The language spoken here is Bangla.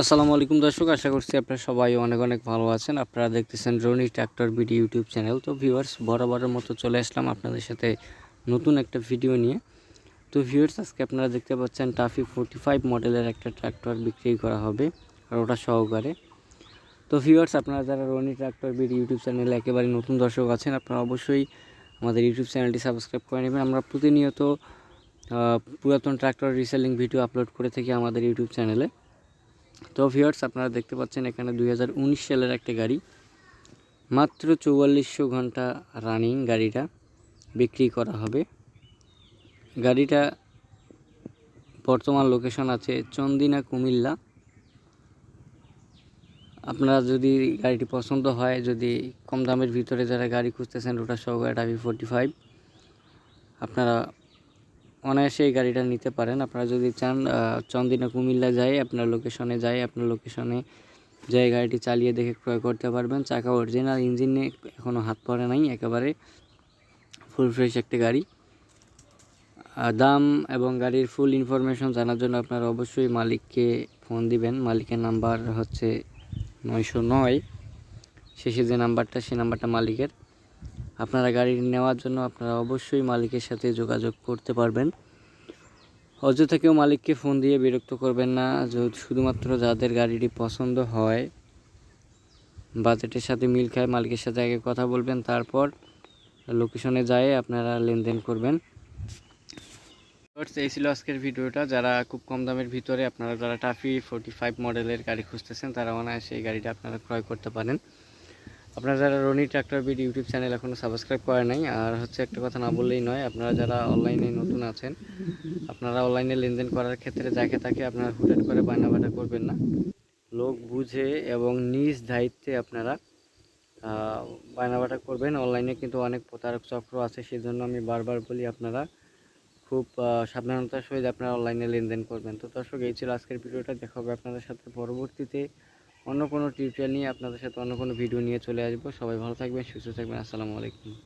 আসসালামু আলাইকুম দর্শক, আশা করছি আপনারা সবাই অনেক অনেক ভালো আছেন। আপনারা দেখতেছেন Rony tractor BD YouTube channel তো ভিউয়ার্স বরাবরের মতো চলে আসলাম আপনাদের সাথে নতুন একটা ভিডিও নিয়ে। তো ভিউয়ার্স আজকে আপনারা দেখতে পাচ্ছেন টাফি ফোর্টি ফাইভ মডেলের একটা ট্র্যাক্টর বিক্রি করা হবে, আর ওটা সহকারে। তো ভিউয়ার্স আপনারা যারা রনি ট্র্যাক্টর বিডি ইউটিউব চ্যানেলে একেবারে নতুন দর্শক আছেন, আপনারা অবশ্যই আমাদের ইউটিউব চ্যানেলটি সাবস্ক্রাইব করে নেবেন। আমরা প্রতিনিয়ত পুরাতন ট্র্যাক্টর রিসেলিং ভিডিও আপলোড করে থাকি আমাদের ইউটিউব চ্যানেলে তো ভিউয়ার্স, আপনারা দেখতে পাচ্ছেন এখানে দুই হাজার উনিশ সালের একটা গাড়ি। মাত্র চৌয়াল্লিশশো ঘণ্টা রানিং গাড়িটা বিক্রি করা হবে। গাড়িটা বর্তমান লোকেশন আছে চন্দিনা, কুমিল্লা। আপনারা যদি গাড়িটি পছন্দ হয়, যদি কম দামের ভিতরে যারা গাড়ি খুঁজতেছেন রোটার সহকারে টাভি ফোর্টি ফাইভ আপনারা অনায়াসে এই গাড়িটা নিতে পারেন। আপনারা যদি চান চন্দিনা কুমিল্লা যাই, আপনার লোকেশনে যাই, আপনার লোকেশনে যাই গাড়িটি চালিয়ে দেখে ক্রয় করতে পারবেন। চাকা অরিজিনাল ইঞ্জিনে এখনও হাত পড়ে নাই, একেবারে ফুল ফ্রেশ একটা গাড়ি। দাম এবং গাড়ির ফুল ইনফরমেশন জানার জন্য আপনারা অবশ্যই মালিককে ফোন দিবেন। মালিকের নাম্বার হচ্ছে নয়শো নয়। শেষে যে নাম্বারটা সেই নাম্বারটা মালিকের। আপনারা গাড়ি নেওয়ার জন্য আপনারা অবশ্যই মালিকের সাথে যোগাযোগ করতে পারবেন। অযথা কেউ মালিককে ফোন দিয়ে বিরক্ত করবেন না। শুধুমাত্র যাদের গাড়িটি পছন্দ হয়, বাজেটের সাথে মিল খায়, মালিকের সাথে আগে কথা বলবেন, তারপর লোকেশনে যায় আপনারা লেনদেন করবেন। এই ছিল আজকের ভিডিওটা। যারা খুব কম দামের ভিতরে, আপনারা যারা টাফি ফোর্টি ফাইভ মডেলের গাড়ি খুঁজতেছেন, তারা অনায়াসে এই গাড়িটা আপনারা ক্রয় করতে পারেন। আপনারা যারা Rony tractor BD YouTube channel এখনও সাবস্ক্রাইব করে নাই, আর হচ্ছে একটা কথা না বললেই নয়, আপনারা যারা অনলাইনে নতুন আছেন, আপনারা অনলাইনে লেনদেন করার ক্ষেত্রে যাকে তাকে আপনারা হুটহাট করে বায়নাবাটা করবেন না। লোক বুঝে এবং নিজ দায়িত্বে আপনারা বায়নাবাটা করবেন। অনলাইনে কিন্তু অনেক প্রতারক চক্র আছে সেই জন্য আমি বারবার বলি আপনারা খুব সাবধানতার সহিত আপনারা অনলাইনে লেনদেন করবেন। তো দর্শক, এই ছিল আজকের ভিডিওটা। দেখা হবে আপনাদের সাথে পরবর্তীতে। অন্য কোনো টিউটোরিয়াল নিয়ে আপনাদের সাথে অন্য কোনো ভিডিও নিয়ে চলে আসব। সবাই ভালো থাকবেন, সুস্থ থাকবেন, আসসালামু আলাইকুম।